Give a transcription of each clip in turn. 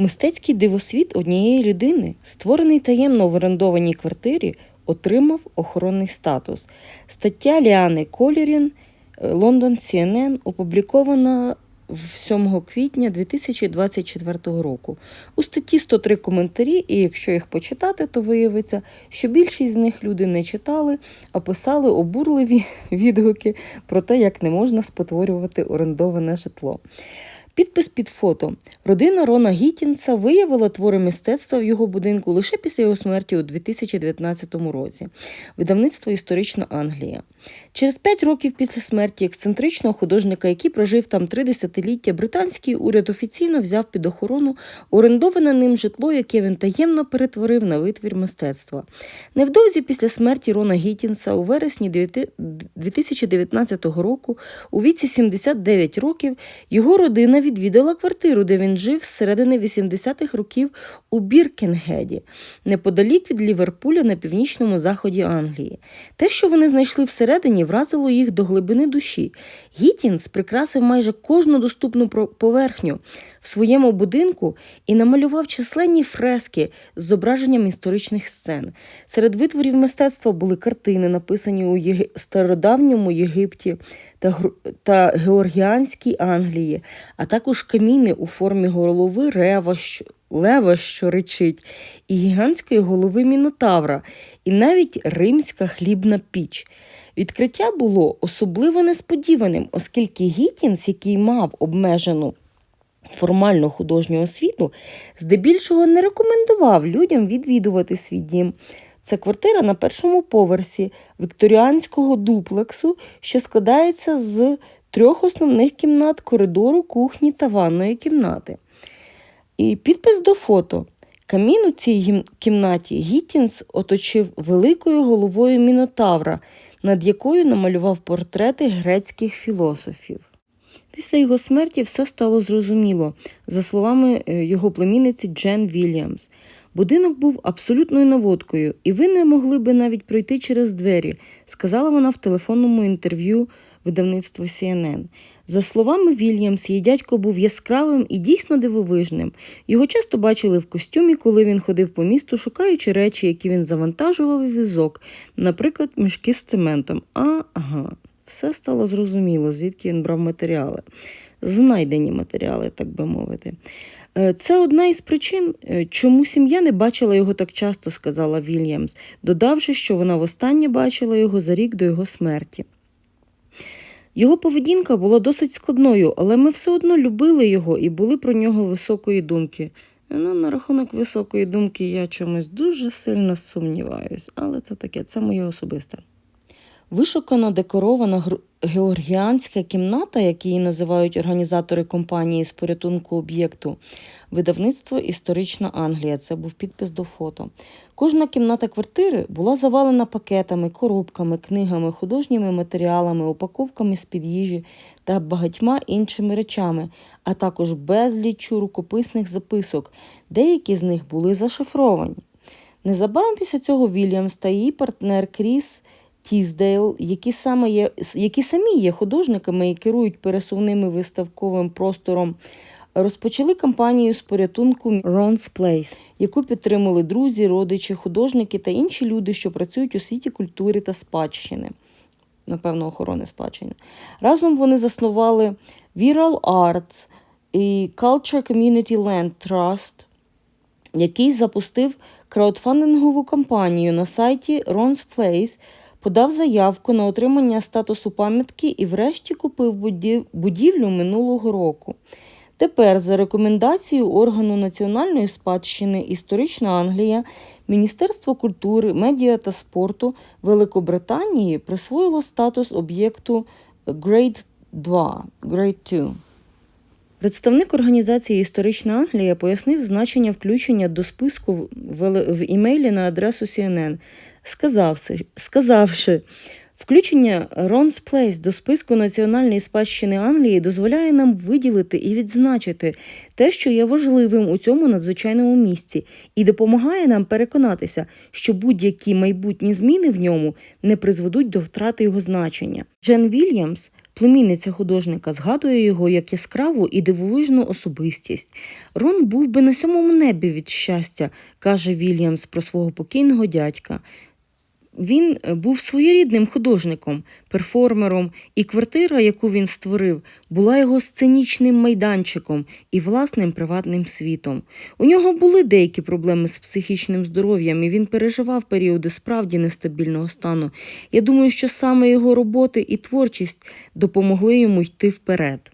Мистецький дивосвіт однієї людини, створений таємно в орендованій квартирі, отримав охоронний статус. Стаття Ліани Колірін Лондон CNN опублікована 7 квітня 2024 року. У статті 103 коментарі, і якщо їх почитати, то виявиться, що більшість з них люди не читали, а писали обурливі відгуки про те, як не можна спотворювати орендоване житло. Підпис під фото. Родина Рона Гіттінса виявила твори мистецтва в його будинку лише після його смерті у 2019 році. Видавництво Історична Англія. Через п'ять років після смерті ексцентричного художника, який прожив там три десятиліття, британський уряд офіційно взяв під охорону орендоване ним житло, яке він таємно перетворив на витвір мистецтва. Невдовзі після смерті Рона Гіттінса у вересні 2019 року, у віці 79 років, його родина відвідала квартиру, де він жив з середини 80-х років у Біркенгеді, неподалік від Ліверпуля на північному заході Англії. Те, що вони знайшли всередині, вразило їх до глибини душі. Гітінс прикрасив майже кожну доступну поверхню в своєму будинку і намалював численні фрески з зображенням історичних сцен. Серед витворів мистецтва були картини, написані у Єги... стародавньому Єгипті та, та Георгіанській Англії, а також каміни у формі голови рева, що... лева, що речить, і гігантської голови Мінотавра, і навіть римська хлібна піч. Відкриття було особливо несподіваним, оскільки Гіттінс, який мав обмежену формальну художню освіту, здебільшого не рекомендував людям відвідувати свій дім. Це квартира на першому поверсі вікторіанського дуплексу, що складається з трьох основних кімнат коридору, кухні та ванної кімнати. І підпис до фото. Камін у цій кімнаті Гіттінс оточив великою головою Мінотавра, над якою намалював портрети грецьких філософів. Після його смерті все стало зрозуміло, за словами е, його племінниці Джен Вільямс. Будинок був абсолютною наводкою, і ви не могли би навіть пройти через двері, сказала вона в телефонному інтерв'ю видавництву CNN. За словами Вільямс, її дядько був яскравим і дійсно дивовижним. Його часто бачили в костюмі, коли він ходив по місту, шукаючи речі, які він завантажував у візок, наприклад, мішки з цементом. Ага, все стало зрозуміло, звідки він брав матеріали. Знайдені матеріали, так би мовити. Е, Це одна із причин, е, чому сім'я не бачила його так часто, сказала Вільямс, додавши, що вона востаннє бачила його за рік до його смерті. Його поведінка була досить складною, але ми все одно любили його і були про нього високої думки. Ну, на рахунок високої думки я чомусь дуже сильно сумніваюсь, але це таке, це моє особисте. Вишукано декорована георгіанська кімната, як її називають організатори компанії з порятунку об'єкту, видавництво Історична Англія. Це був підпис до фото. Кожна кімната квартири була завалена пакетами, коробками, книгами, художніми матеріалами, упаковками з-під їжі та багатьма іншими речами, а також безліччю рукописних записок. Деякі з них були зашифровані. Незабаром після цього Вільямс та її партнер Кріс Тіздейл, які, саме є, які самі є художниками і керують пересувними виставковим простором, розпочали кампанію з порятунку Ron's Place, яку підтримали друзі, родичі, художники та інші люди, що працюють у світі культури та спадщини. Напевно, охорони спадщини. Разом вони заснували Viral Arts і Culture Community Land Trust, який запустив краудфандингову кампанію на сайті Ron's Place, подав заявку на отримання статусу пам'ятки і врешті купив будівлю минулого року. Тепер, за рекомендацією органу національної спадщини Історична Англія, Міністерство культури, медіа та спорту Великобританії присвоїло статус об'єкту Grade 2, Grade 2. Представник організації Історична Англія пояснив значення включення до списку в, імейлі на адресу CNN, сказавши, сказавши, включення Ron's Place до списку національної спадщини Англії дозволяє нам виділити і відзначити те, що є важливим у цьому надзвичайному місці, і допомагає нам переконатися, що будь-які майбутні зміни в ньому не призведуть до втрати його значення. Джен Вільямс Племінниця художника згадує його як яскраву і дивовижну особистість. Рон був би на сьомому небі від щастя, каже Вільямс про свого покійного дядька. Він е, був своєрідним художником, перформером, і квартира, яку він створив, була його сценічним майданчиком і власним приватним світом. У нього були деякі проблеми з психічним здоров'ям, і він переживав періоди справді нестабільного стану. Я думаю, що саме його роботи і творчість допомогли йому йти вперед.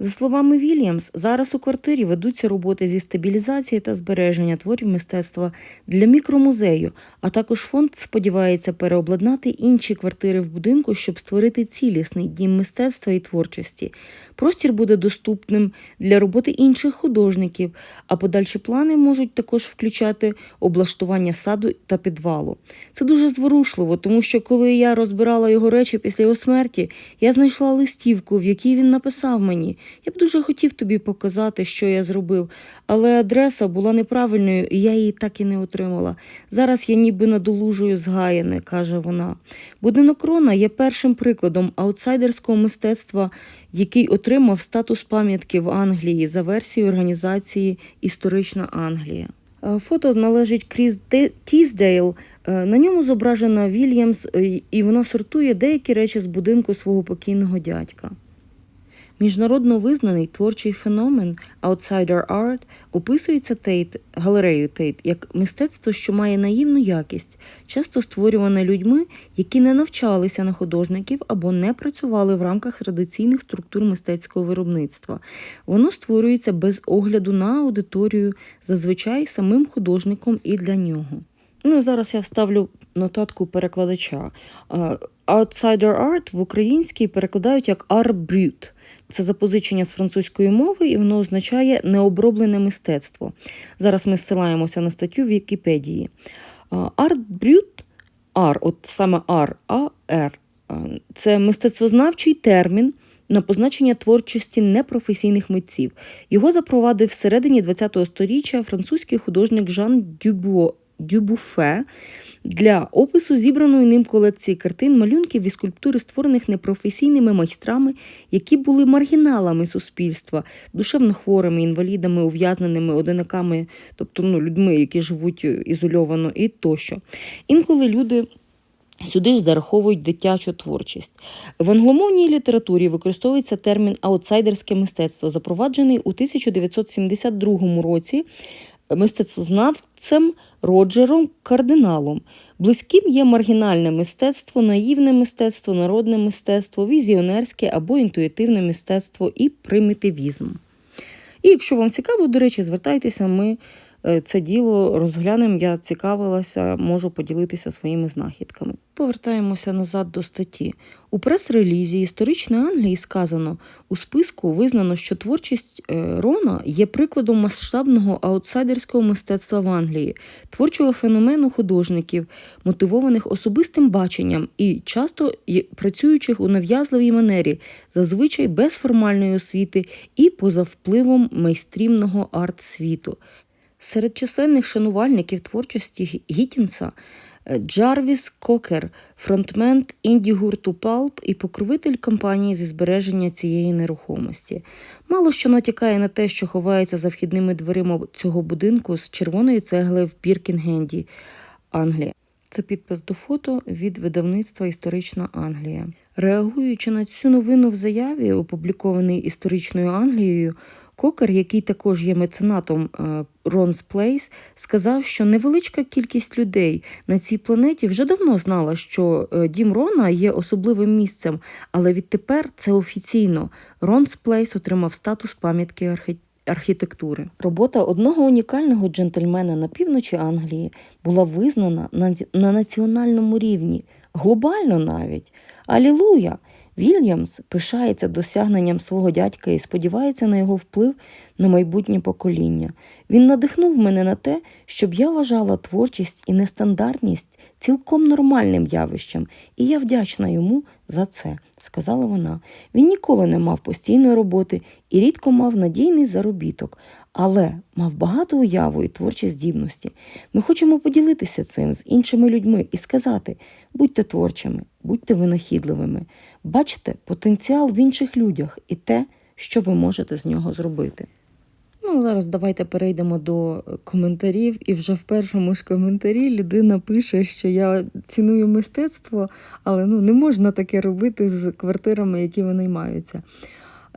За словами Вільямс, зараз у квартирі ведуться роботи зі стабілізації та збереження творів мистецтва для мікромузею, а також фонд сподівається переобладнати інші квартири в будинку, щоб створити цілісний дім мистецтва і творчості. Простір буде доступним для роботи інших художників, а подальші плани можуть також включати облаштування саду та підвалу. Це дуже зворушливо, тому що коли я розбирала його речі після його смерті, я знайшла листівку, в якій він написав мені. Я б дуже хотів тобі показати, що я зробив, але адреса була неправильною, і я її так і не отримала. Зараз я ніби надолужую згаяне, каже вона. Будинок Рона є першим прикладом аутсайдерського мистецтва, який отримав статус пам'ятки в Англії за версією організації Історична Англія. Е, Фото належить Кріс Тіздейл. Е, На ньому зображена Вільямс, е, і вона сортує деякі речі з будинку свого покійного дядька. Міжнародно визнаний творчий феномен Outsider Art описується Тейт, галерею Тейт як мистецтво, що має наївну якість, часто створюване людьми, які не навчалися на художників або не працювали в рамках традиційних структур мистецького виробництва. Воно створюється без огляду на аудиторію, зазвичай самим художником і для нього. Ну, зараз я вставлю нотатку перекладача. Outsider Art в українській перекладають як Brut. Це запозичення з французької мови, і воно означає необроблене мистецтво. Зараз ми ссилаємося на статтю в Вікіпедії. А, Art Brut, ар, от саме ар, а р, це мистецтвознавчий термін на позначення творчості непрофесійних митців. Його запровадив всередині ХХ століття французький художник Жан Дюбуо. Дюбуфе для опису зібраної ним колекції картин, малюнків і скульптури, створених непрофесійними майстрами, які були маргіналами суспільства, душевно хворими, інвалідами, ув'язненими одинаками, тобто ну, людьми, які живуть ізольовано і тощо. Інколи люди. Сюди ж зараховують дитячу творчість. В англомовній літературі використовується термін аутсайдерське мистецтво, запроваджений у 1972 році мистецтвознавцем Роджером Кардиналом. Близьким є маргінальне мистецтво, наївне мистецтво, народне мистецтво, візіонерське або інтуїтивне мистецтво і примітивізм. І якщо вам цікаво, до речі, звертайтеся, ми це діло розглянемо. Я цікавилася, можу поділитися своїми знахідками. Повертаємося назад до статті. У прес-релізі історичної Англії сказано: у списку визнано, що творчість е, Рона є прикладом масштабного аутсайдерського мистецтва в Англії, творчого феномену художників, мотивованих особистим баченням і часто працюючих у нав'язливій манері, зазвичай без формальної освіти і поза впливом майстрівного арт-світу. Серед численних шанувальників творчості Гіттінса е, Джарвіс Кокер, фронтмен інді-гурту Палп і покровитель кампанії зі збереження цієї нерухомості. Мало що натякає на те, що ховається за вхідними дверима цього будинку з червоної цегли в Біркінгенді, Англія. Це підпис до фото від видавництва Історична Англія. Реагуючи на цю новину в заяві, опублікованій історичною Англією, Кокер, який також є меценатом е, Рон's Place, сказав, що невеличка кількість людей на цій планеті вже давно знала, що е, дім Рона є особливим місцем, але відтепер це офіційно. Рон's Place отримав статус пам'ятки архі- архітектури. Робота одного унікального джентльмена на півночі Англії була визнана на, на національному рівні, глобально навіть. Алілуя! Вільямс пишається досягненням свого дядька і сподівається на його вплив на майбутнє покоління. Він надихнув мене на те, щоб я вважала творчість і нестандартність цілком нормальним явищем, і я вдячна йому за це, сказала вона. Він ніколи не мав постійної роботи і рідко мав надійний заробіток, але мав багато уяву і творчі здібності. Ми хочемо поділитися цим з іншими людьми і сказати: будьте творчими, будьте винахідливими, бачте потенціал в інших людях і те, що ви можете з нього зробити. Ну, зараз давайте перейдемо до коментарів. І вже в першому ж коментарі людина пише, що я ціную мистецтво, але ну, не можна таке робити з квартирами, які винаймаються.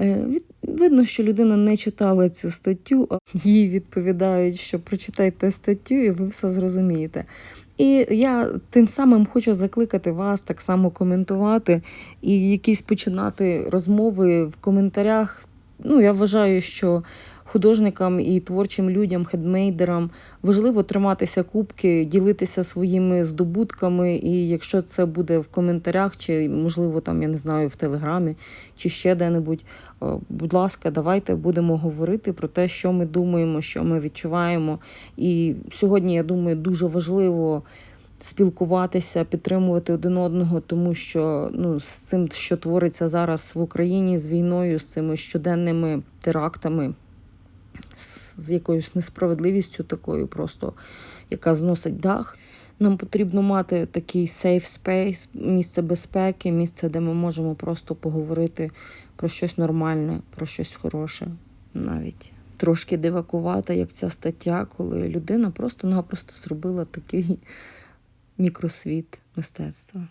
Е, Видно, що людина не читала цю статтю, а їй відповідають, що прочитайте статтю і ви все зрозумієте. І я тим самим хочу закликати вас так само коментувати і якісь починати розмови в коментарях. Ну, я вважаю, що художникам і творчим людям, хедмейдерам важливо триматися кубки, ділитися своїми здобутками. І якщо це буде в коментарях, чи можливо там я не знаю в телеграмі, чи ще де-небудь, е, будь ласка, давайте будемо говорити про те, що ми думаємо, що ми відчуваємо. І сьогодні я думаю, дуже важливо. Спілкуватися, підтримувати один одного, тому що ну з цим, що твориться зараз в Україні з війною, з цими щоденними терактами, з якоюсь несправедливістю такою, просто яка зносить дах. Нам потрібно мати такий safe space, місце безпеки, місце, де ми можемо просто поговорити про щось нормальне, про щось хороше навіть. Трошки дивакувата, як ця стаття, коли людина просто-напросто зробила такий мікросвіт мистецтва.